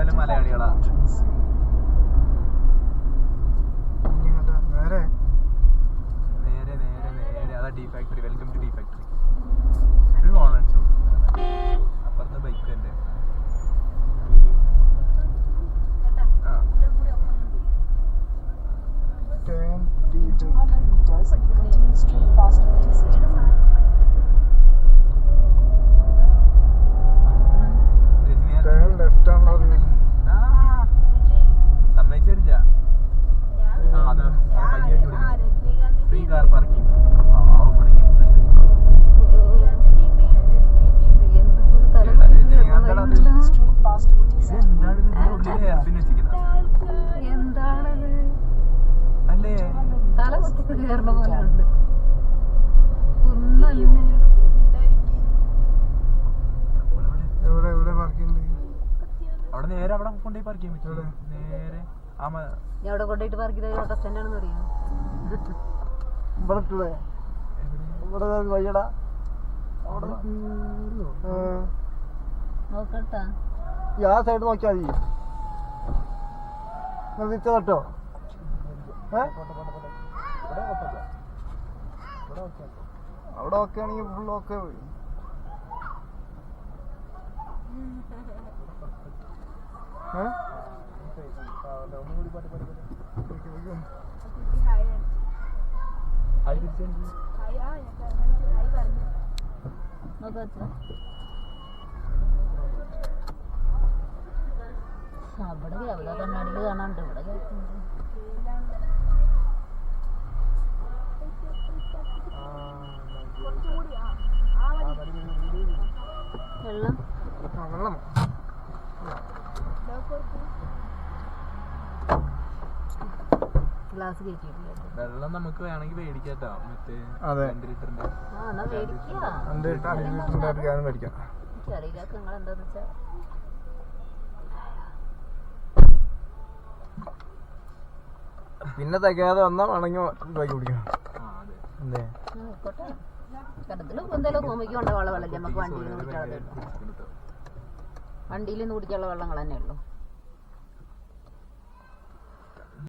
എന്തായാലും മലയാളികളാ. നേരെ. നേരെ നേരെ അതാ ഡി ഫാക്ടറി വെൽക്കം എന്താണത്? അല്ലേ? തല കുത്തി പോലെ ഉണ്ട്. അവിടെ നേരെ അവിടെ കൊണ്ടുപോയി പാർക്ക് ചെയ്യാൻ പറ്റും നേരെ ഞാൻ അവിടെ കൊണ്ടുപോയിട്ട് പാർക്ക് ചെയ്ത ഓട്ടോ സ്റ്റാൻഡ് ആണെന്ന് അറിയാം? ഇവിടെ വയ്യടാ അവിടെ നോക്കട്ടാ ഈ ആ സൈഡ് നോക്കിയാൽ മതി. നിങ്ങൾ തിരിച്ച തട്ടോ അവിടെ ഓക്കെ ആണെങ്കിൽ full okay hi hi hi തിരിച്ച് നോക്കച്ചാ അവിടെ അവിടെ കണ്ണാടിയിൽ കാണാണ്ട് ഇവിടെ വെള്ളം ആ വെള്ളം? ഗ്ലാസ് വെള്ളം നമുക്ക് വേണമെങ്കിൽ മേടിക്കാട്ടോ. മറ്റേ അതെ. രണ്ട് ലിറ്ററിന്റെ. രണ്ട് മേടിക്കാം. എനിക്കറിയില്ല നിങ്ങൾ എന്താന്ന് വെച്ചാ. പിന്നെ തികയാതെ വന്നാൽ വേണമെങ്കിൽ ഉണ്ടാക്കി കുടിക്കണം. കടത്തിലും എന്തായാലും കൊണ്ട നമുക്ക് വണ്ടിയിൽ നിന്ന് കുടിക്കാതെ വണ്ടിയിൽ നിന്ന് കുടിക്കാനുള്ള വെള്ളങ്ങൾ തന്നെ ഉള്ളൂ.